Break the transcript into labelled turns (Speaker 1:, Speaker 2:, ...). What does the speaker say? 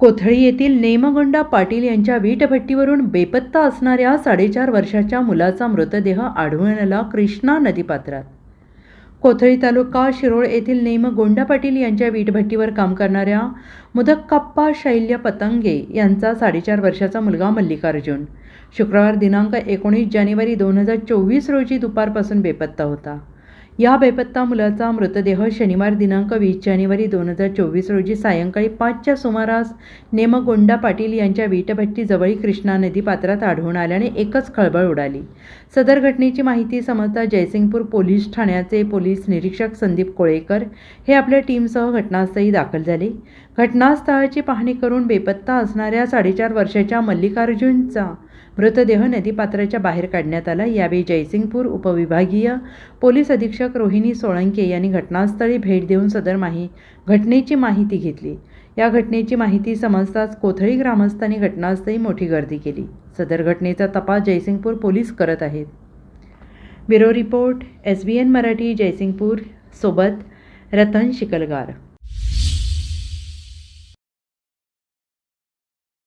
Speaker 1: कोथळी येथील नेमगोंडा पाटील यांच्या वीटभट्टीवरून बेपत्ता असणाऱ्या साडेचार वर्षाच्या मुलाचा मृतदेह आढळून आला कृष्णा नदीपात्रात. कोथळी तालुका शिरोळ येथील नेमगोंडा पाटील यांच्या वीटभट्टीवर काम करणाऱ्या मुदक्काप्पा शैल्य पतंगे यांचा साडेचार वर्षाचा मुलगा मल्लिकार्जुन शुक्रवार दिनांक एकोणीस जानेवारी दोन हजार चोवीस रोजी दुपारपासून बेपत्ता होता. या बेपत्ता मुलाचा मृतदेह शनिवार दिनांक वीस जानेवारी दोन हजार चोवीस रोजी सायंकाळी पाचच्या सुमारास नेमगोंडा पाटील यांच्या वीटभट्टीजवळी कृष्णा नदी पात्रात आढळून आल्याने एकच खळबळ उडाली. सदर घटनेची माहिती समजता जयसिंगपूर पोलीस ठाण्याचे पोलीस निरीक्षक संदीप कोळेकर हे आपल्या टीमसह घटनास्थळी दाखल झाले. घटनास्थळाची पाहणी करून बेपत्ता असणाऱ्या साडेचार वर्षाच्या मल्लिकार्जुनचा मृतदेह नदीपात्राच्या बाहेर काढण्यात आला. यावेळी जयसिंगपूर उपविभागीय पोलीस अधीक्षक रोहिणी सोळंके यांनी घटनास्थळी भेट देऊन सदर माही घटनेची माहिती घेतली. या घटनेची माहिती समजताच कोथळी ग्रामस्थांनी घटनास्थळी मोठी गर्दी केली. सदर घटनेचा तपास जयसिंगपूर पोलीस करत आहेत. Bureau report S B N Marathi Jaysingpur. सोबत रतन शिकलगार.